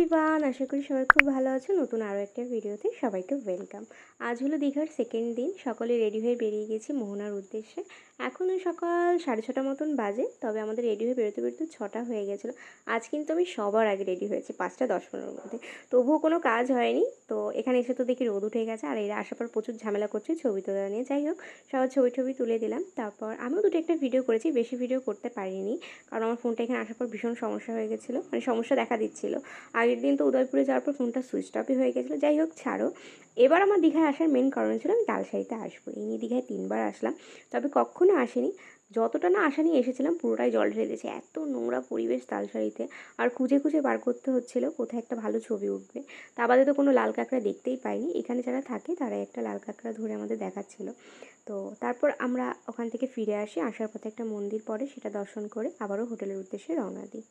Everyone আশা করি সবাই খুব ভালো আছো। নতুন আরও একটা ভিডিওতে সবাইকে ওয়েলকাম আজ হলো দীঘার সেকেন্ড দিন, সকলে রেডি হয়ে বেরিয়ে গেছি মোহনার উদ্দেশ্যে। এখন ওই সকাল সাড়ে ছটা মতন বাজে, তবে আমাদের রেডি হয়ে বেরোতে বেরোতে ছটা হয়ে গেছিল। আজ কিন্তু আমি সবার আগে রেডি হয়েছি, পাঁচটা দশ পনেরোর মধ্যে। তবুও কোনো কাজ হয়নি, তো এখানে এসে তো দেখি রোদ উঠে গেছে, আর এরা আসার পর প্রচুর ঝামেলা করছে ছবি তোলা নিয়ে। যাই হোক, সবার ছবি টবি তুলে দিলাম। তারপর আমিও দুটো একটা ভিডিও করেছি, বেশি ভিডিও করতে পারিনি, কারণ আমার ফোনটা এখানে আসার পর ভীষণ সমস্যা হয়ে গেছিল মানে সমস্যা দেখা দিচ্ছিল। আগের দিন তো উদয়পুরে যাওয়ার পর ফোনটা সুইচ অফই হয়ে গেছিল। যাই হোক, ছাড়ো। এবার আমার দীঘায় আসার মেন কারণ ছিল আমি তালসারিতে আসব। এই নিয়ে দীঘায় তিনবার আসলাম। তবে কখনো আসিনি। যতটা না আসা নিয়ে এসেছিলাম, পুরোটাই জল ঢেলে দিয়েছে। এত নোংরা পরিবেশ তালসারিতে আর খুঁজে খুঁজে বার করতে হচ্ছিল কোথায় একটা ভালো ছবি উঠবে। তা বাদে তো কোনো লাল কাঁকড়া দেখতেই পাইনি। এখানে যারা থাকে তারা একটা লাল কাঁকড়া ধরে আমাদের দেখাচ্ছিল। তো তারপর আমরা ওখান থেকে ফিরে আসি। আসার পথে একটা মন্দির পড়ে, সেটা দর্শন করে আবারও হোটেলের উদ্দেশ্যে রওনা দিই।